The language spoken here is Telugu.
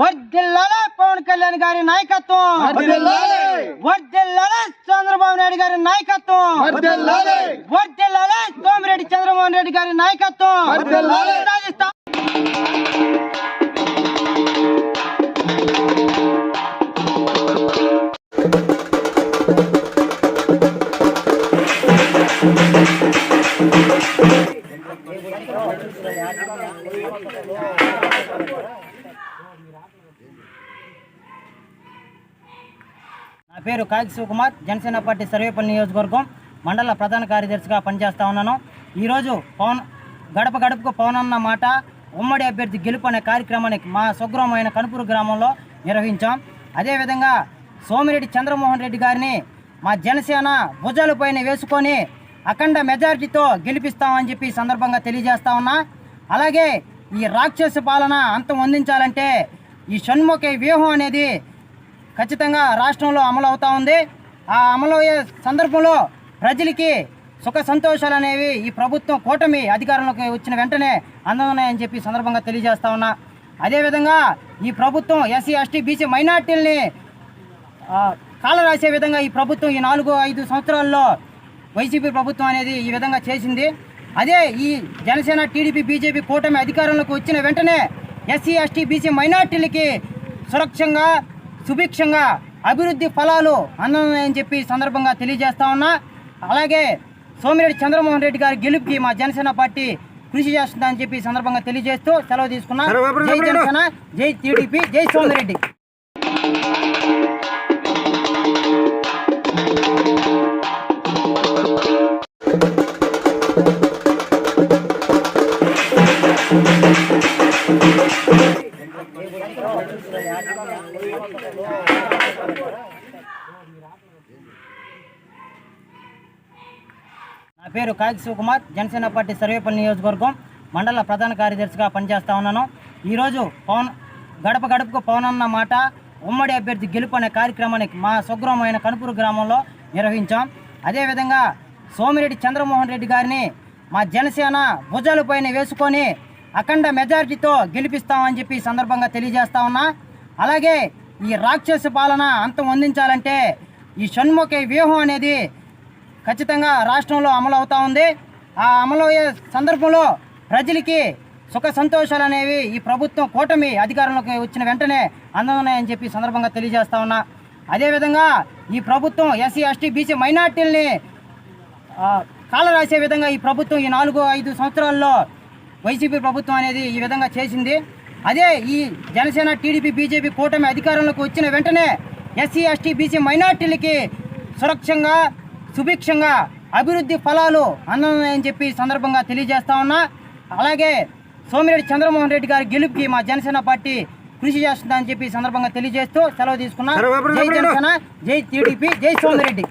వడ్డిల్లాలే పవన్ కళ్యాణ్ గారి నాయకత్వం! వడ్డిల్లాలే చంద్రబాబు నాయుడు గారి నాయకత్వం! వడ్డిల్లాలే సోమిరెడ్డి చంద్రమోహన్ రెడ్డి గారి నాయకత్వం! రాజస్థాన్ నా పేరు కాగి శివకుమార్ జనసేన పార్టీ సర్వేపల్లి నియోజకవర్గం మండల ప్రధాన కార్యదర్శిగా పనిచేస్తూ ఉన్నాను. ఈరోజు పవన్ గడప గడపకు పవన్ అన్న మాట ఉమ్మడి అభ్యర్థి గెలుపు అనే కార్యక్రమానికి మా స్వగ్రామైన కనుపూరు గ్రామంలో నిర్వహించాం. అదేవిధంగా సోమిరెడ్డి చంద్రమోహన్ రెడ్డి గారిని మా జనసేన భుజాలపైన వేసుకొని అఖండ మెజారిటీతో గెలిపిస్తామని చెప్పి సందర్భంగా తెలియజేస్తా ఉన్నా. అలాగే ఈ రాక్షస పాలన అంతం అందించాలంటే ఈ షణ్ముఖ వ్యూహం అనేది ఖచ్చితంగా రాష్ట్రంలో అమలు అవుతా ఉంది. ఆ అమలు అయ్యే సందర్భంలో ప్రజలకి సుఖ సంతోషాలు అనేవి ఈ ప్రభుత్వం కూటమి అధికారంలోకి వచ్చిన వెంటనే అందనున్నాయని చెప్పి సందర్భంగా తెలియజేస్తా ఉన్నా. అదేవిధంగా ఈ ప్రభుత్వం ఎస్సీ ఎస్టీ బీసీ మైనార్టీలని ఆ, కాల రాసే విధంగా ఈ ప్రభుత్వం ఈ నాలుగు ఐదు సంవత్సరాల్లో వైసీపీ ప్రభుత్వం అనేది ఈ విధంగా చేసింది. అదే ఈ జనసేన టీడీపీ బీజేపీ కూటమి అధికారంలోకి వచ్చిన వెంటనే ఎస్సీ ఎస్టీ బీసీ మైనార్టీలకి సురక్షంగా సుభిక్షంగా అభివృద్ధి ఫలాలు అందనున్నాయని చెప్పి సందర్భంగా తెలియజేస్తా ఉన్నా. అలాగే సోమిరెడ్డి చంద్రమోహన్ రెడ్డి గారి గెలుపుకి మా జనసేన పార్టీ కృషి చేస్తుందని చెప్పి ఈ సందర్భంగా తెలియజేస్తూ సెలవు తీసుకున్నా. జై జనసేన జై టీడీపీ జై సోమిరెడ్డి. నా పేరు కాగి శివకుమార్. జనసేన పార్టీ సర్వేపల్లి నియోజకవర్గం మండల ప్రధాన కార్యదర్శిగా పనిచేస్తా ఉన్నాను. ఈరోజు పవన్ గడప గడపకు పవన్ అన్న మాట ఉమ్మడి అభ్యర్థి గెలుపు అనే కార్యక్రమానికి మా స్వగ్రామమైన కనుపూరు గ్రామంలో నిర్వహించాం. అదేవిధంగా సోమిరెడ్డి చంద్రమోహన్ రెడ్డి గారిని మా జనసేన భుజాలపైన వేసుకొని అఖండ మెజారిటీతో గెలిపిస్తామని చెప్పి సందర్భంగా తెలియజేస్తా ఉన్నా. అలాగే ఈ రాక్షస పాలన అంతం అందించాలంటే ఈ షణ్ముఖ వ్యూహం అనేది ఖచ్చితంగా రాష్ట్రంలో అమలు అవుతా ఉంది. ఆ అమలు అయ్యే సందర్భంలో ప్రజలకి సుఖ సంతోషాలు అనేవి ఈ ప్రభుత్వం కూటమి అధికారంలోకి వచ్చిన వెంటనే అందనున్నాయని చెప్పి సందర్భంగా తెలియజేస్తా ఉన్నా. అదేవిధంగా ఈ ప్రభుత్వం ఎస్సీ ఎస్టీ బీసీ మైనార్టీలని కాలరాసే రాసే విధంగా ఈ ప్రభుత్వం ఈ నాలుగు ఐదు సంవత్సరాల్లో వైసీపీ ప్రభుత్వం అనేది ఈ విధంగా చేసింది. అదే ఈ జనసేన టీడీపీ బీజేపీ కూటమి అధికారంలోకి వచ్చిన వెంటనే ఎస్సీ ఎస్టీ బీసీ మైనార్టీలకి సురక్షంగా సుభిక్షంగా అభివృద్ధి ఫలాలు అందనున్నాయని చెప్పి ఈ సందర్భంగా తెలియజేస్తా ఉన్నా. అలాగే సోమిరెడ్డి చంద్రమోహన్ రెడ్డి గారి గెలుపుకి మా జనసేన పార్టీ కృషి చేస్తుందని చెప్పి ఈ సందర్భంగా తెలియజేస్తూ సెలవు తీసుకున్నా. జై జనసేన జై టీడీపీ జై సోమిరెడ్డి.